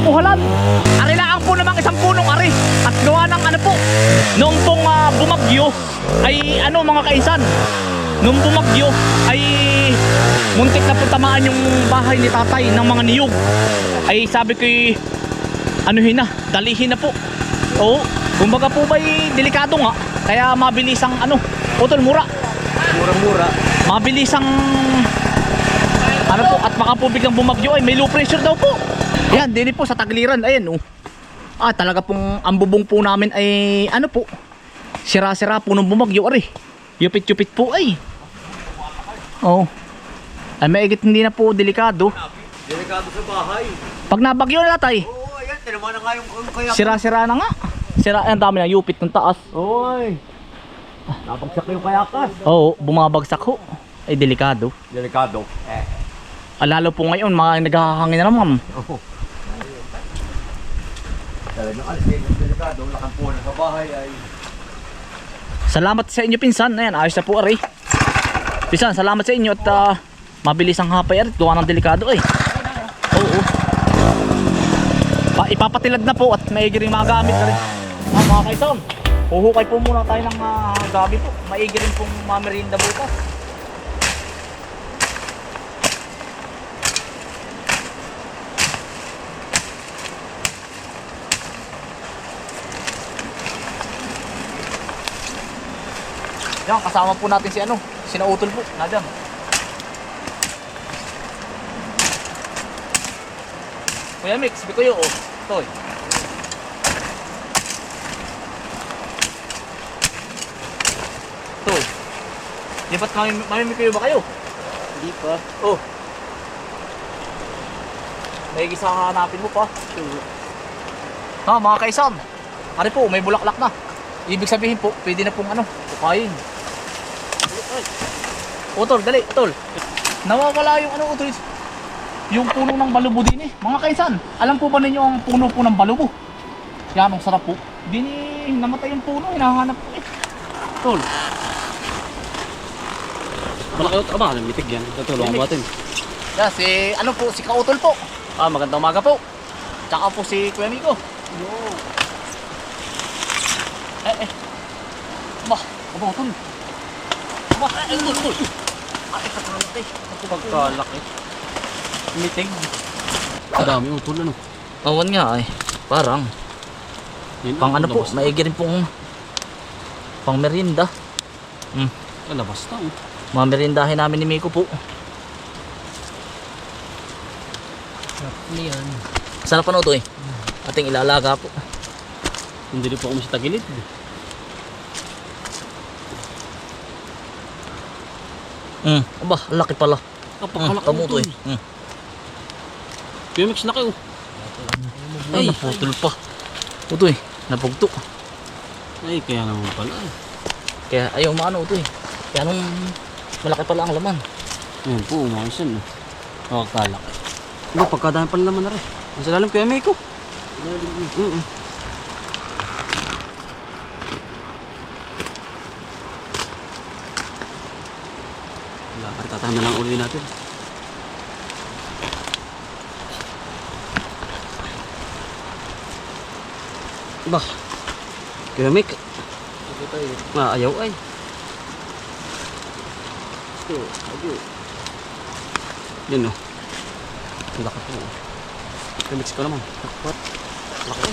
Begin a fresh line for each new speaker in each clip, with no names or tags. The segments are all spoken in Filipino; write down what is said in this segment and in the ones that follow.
bigla pong mabuhalan. Arilaan po namang isang punong ari at gawa ng ano po, noong pong ah, bumagyo ay ano mga kainsan, noong bumagyo ay muntik na po tamaan yung bahay ni tatay ng mga niyog. Ay sabi ko anuhin na, dalihin na po. Oo, kumbaga po ba'y delikado nga, kaya mabilis ang ano, putol mura.
Mura-mura.
Mabilis ang ano po at baka po biglang bumagyo ay may low pressure daw po. Yan, din po sa tagliran. Ayan oh. Ah, talaga pong ang bubong po namin ay ano po. Sira-sira po nung bumagyo ari. Yupit-yupit po ay. Oh. Ay maigit hindi na po delikado.
Delikado sa bahay.
Pag nabagyo na tay,
Oo, ayan. Tinaman na nga yung kaya.
sira-sira na nga. Sira, ang dami na yupit ng taas.
Oy. Napagsak yung kayakas.
Oo, bumabagsak ho. Ay delikado.
Delikado. Eh.
Ah, lalo po ngayon, mga naghahangin na naman.
Oo. Talagang alis kayo ng delikado. Lakang po sa bahay ay.
Salamat sa inyo pinsan. Ayan, ayos na po ari. Pinsan, salamat sa inyo at ah, mabilis ang hapay ari. Gawa ng delikado ay. Oo. Pa, ipapatilad na po at maigi rin magamit na rin. Ah, mga kaisan, huhukay po muna tayo ng ah, gabi po. Maigi rin pong mamerinda bukas. Yan, kasama po natin si ano, sinautol po, nadam. Kuya Mix, bikuyo oh. Toy. Toy. Di ba't mami, mamimikuyo ba kayo?
Hindi pa.
Oh. May isa hanapin mo pa. Ha, mga kaisan. Ari po, may bulaklak na. Ibig sabihin po, pwede na pong ano, kukain. Utol, dali, utol. Nawawala yung ano, utol. Yung puno ng balubo din eh. Mga kaisan, alam po ba ninyo ang puno po ng balubo? Yan, ang sarap po. Di ni namatay yung puno, hinahanap po eh. Tol,
Malaki yung tama, mitig yan. Tutulungan
Limit.
natin.
yan, si, ano po, si Kautol po. Ah, magandang umaga po. Tsaka po si Kuya Miko. Eh, eh. Ba, aba, utol. Ba, eh, utol, utol. Ay, katalak eh.
Pagkalaki.
mitig.
Kadami yung utol ano.
Awan nga ay. Parang.
Yan,
Pang ano po,
na.
maigi rin pong pang merienda.
Ah, labas na. oh.
Mga merindahin namin ni Miko po.
Ano yan?
Sarap ano to eh. Ating ilalaga po.
Hindi rin po kami sa tagilid.
Mm. Aba, laki pala. Mm,
Kapakalaki
tamo to eh. Mm.
PMX na kayo.
Ay, naputol pa. Ito eh, napugto.
Ay, kaya naman pala. eh.
Kaya ayaw maano ito eh. Kaya nung malaki pala ang laman.
Ayan po, umayos yan. Oh. Kakalaki. Ano, pagkadami pala naman na rin. Ang sa lalim kaya may ko. Mm -mm. Rin tatama lang uli natin. Bah, kaya may Ah, ayaw ay. Ito, ayaw. Yan o. Ang laki po. Remix ko naman. What? Laki.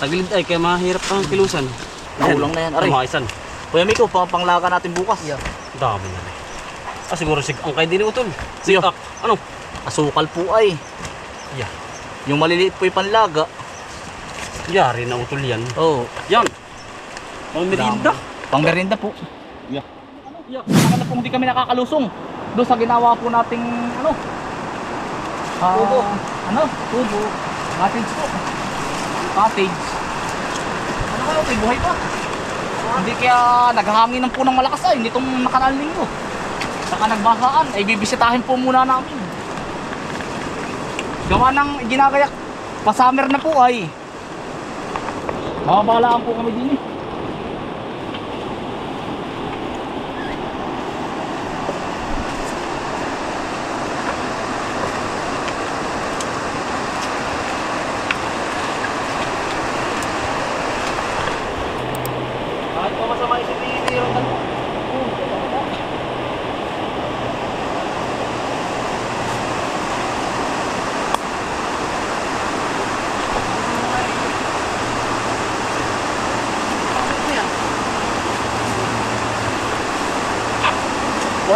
Tagilid ay, kaya mahirap pang kilusan.
Kulang na yan, aray.
Maisan.
Kuya Miko, pang panglaga natin bukas.
Dami na. Ah, siguro sig ang kay din utol.
Siyo.
Sig ano?
Asukal po ay.
Yeah.
Yung maliliit po yung panlaga.
Yari na utol yan.
Oo. Oh,
Yan. Pang merinda.
pang merienda po.
Yeah.
Yeah. Saka na hindi kami nakakalusong. Doon sa ginawa po nating ano? Ah,
Tubo.
Ano? Tubo. Cottage po. Cottage. Ano kayo? Buhay pa. Hindi kaya naghahangin ng punang malakas ay nitong nakaraang linggo. Saka nagbahaan ay bibisitahin po muna namin. Gawa ng ginagayak pa-summer na po ay. Makabalaan po kami din eh.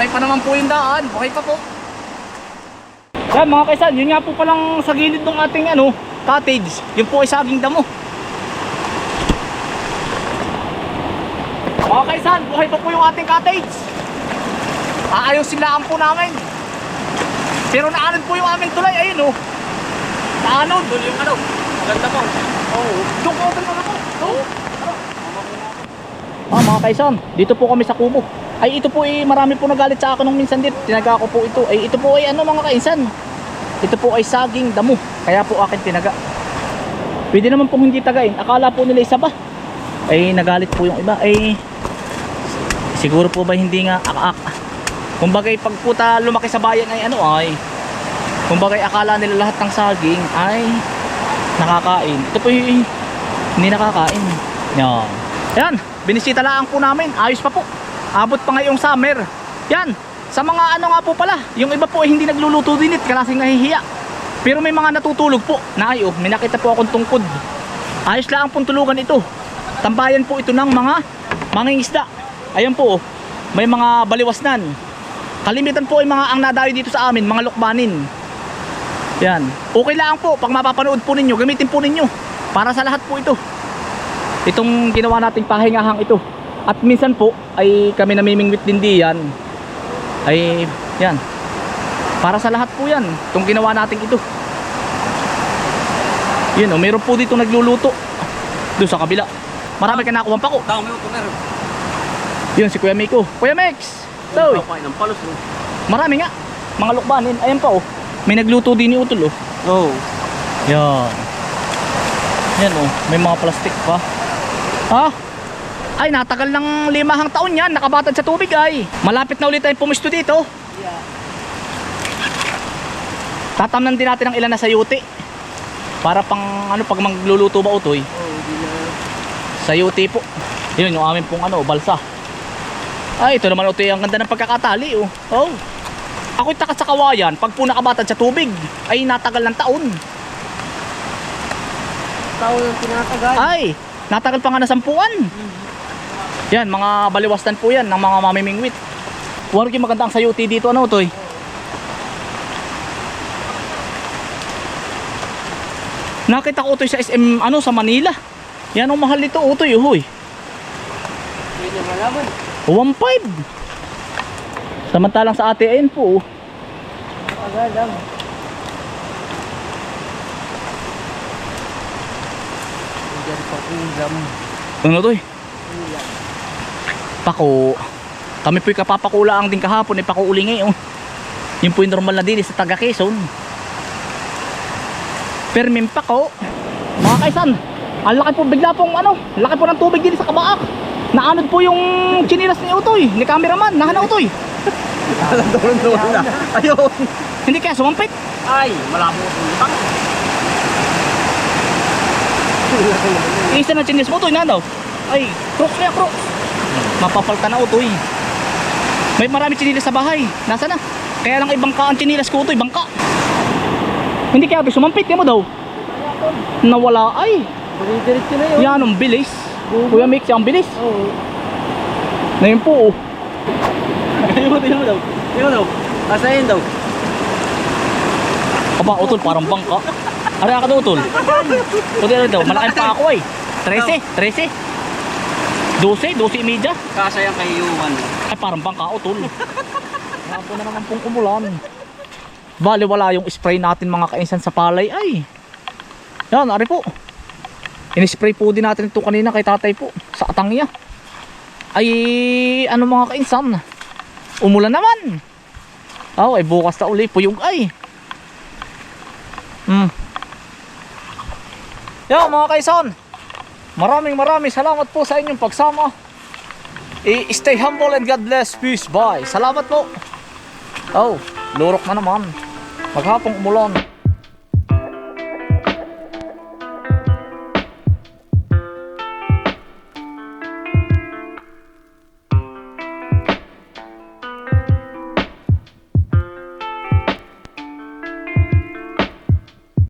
Buhay pa naman po yung daan. Buhay pa po. Yan mga kaisan, yun nga po palang sa gilid ng ating ano, cottage. Yun po ay saging damo. Mga kaisan, buhay pa po yung ating cottage. Aayusin lang po namin. Pero naanod po yung aming tulay. Ayun oh. Naanod. Doon yung ano. Ganda po. Oo. Oh. Doon po, doon po. Oo. Ah, mga kaisan, dito po kami sa kubo. Ay, ito po ay marami po nagalit sa akin nung minsan dito. Tinaga ko po ito. Ay, ito po ay ano mga kaisan. Ito po ay saging damo. Kaya po akin tinaga. Pwede naman pong hindi tagain. Akala po nila isa ba? Ay, nagalit po yung iba. Ay, siguro po ba hindi nga akaak. Kumbagay pag puta lumaki sa bayan ay ano ay. Kumbagay akala nila lahat ng saging ay nakakain. Ito po yung hindi nakakain. Yan. Yan, binisita lang po namin. Ayos pa po. Abot pa ngayong summer. Yan. Sa mga ano nga po pala, yung iba po ay hindi nagluluto din it kasi nahihiya. Pero may mga natutulog po. Na ay, oh, may nakita po akong tungkod. Ayos lang ang puntulugan ito. Tambayan po ito ng mga mangingisda. Ayan po, oh, may mga baliwasnan. Kalimitan po ay mga ang nadayo dito sa amin, mga lukbanin. Yan. Okay lang po, pag mapapanood po ninyo, gamitin po ninyo. Para sa lahat po ito. Itong ginawa nating pahingahang ito. At minsan po, ay kami namimingwit din diyan. Ay, yan. Para sa lahat po yan. Itong ginawa nating ito. Yun, oh, meron po dito nagluluto. Doon sa kabila. Marami ka nakuha pa ko.
Tao, may utumer.
Yun, si Kuya Miko. Kuya Mex!
Kapain ng palos. oh.
marami nga. Mga lukbanin. Ayan pa oh. May nagluto din ni Utol oh.
Oo.
Yan. Yan oh. May mga plastic pa. Ha? Ay, natagal ng limahang taon yan. Nakabatad sa tubig ay. Malapit na ulit tayong pumisto dito. Tatamnan din natin ang ilan na sayuti. Para pang ano pag magluluto ba utoy. Sayuti po. Yun yung amin pong ano, balsa. Ay, ito naman utoy ang ganda ng pagkakatali oh. Oh. Ako'y taka sa kawayan, pag po nakabatad sa tubig, ay natagal ng taon.
Tao yung tinatagal.
Ay, natagal pa nga na sampuan. Yan, mga baliwastan po yan ng mga mamimingwit. Huwag yung maganda ang sayuti dito, ano, Toy? Nakita ko, Toy, sa SM, ano, sa Manila. Yan ang mahal nito, Utoy, uhoy.
Pwede malaman.
1.5. Samantalang sa ayun po, oh.
Agad lang. Diyan pa ulam.
Ano, Toy? Pako. Kami po'y kapapakula ang din kahapon, eh, pako uli ngayon. Yun po yung normal na din sa taga Quezon. Permin pako. Mga kaisan, ang laki po bigla pong ano, laki po ng tubig din sa kabaak. Naanod po yung chinilas ni Utoy, ni cameraman, nahana Utoy.
Doon na. Ayun.
Hindi kaya sumampit.
Ay, malabo ang utang.
Isa na chinilas mo Utoy, na daw. Ay, crocs kaya crocs. Mapapalta na Utoy. May marami chinilas sa bahay. Nasa na? Kaya lang ibang ka ang chinilas ko Utoy, bangka. Hindi kaya Utoy, sumampit, mo daw. Nawala ay.
Diretso na yun.
Yan ang bilis. Kuya Mix, ang bilis.
Oo.
Na yun po. oh.
Ayun, ayun daw. Ayun daw. Asayin daw.
Aba, utol, parang bangka. Ari ka daw, utol. Utol, ano daw, malaking pa ako ay. 13, 13. 12, 12 media.
Kasayang kay Yuman.
Ay, parang bangka, utol. Ngapo na naman pong umulan. Bali, wala yung spray natin mga kainsan sa palay ay. Yan, ari po. In-spray po din natin ito kanina kay tatay po. Sa atangya. Ay, ano mga kainsan. Umulan naman. Oh, ay bukas na uli. Puyog ay. Hmm. Yan mga kaisan. Maraming maraming salamat po sa inyong pagsama. I stay humble and God bless. Peace. Bye. Salamat po. Oh, lurok na naman. Maghapong umulan.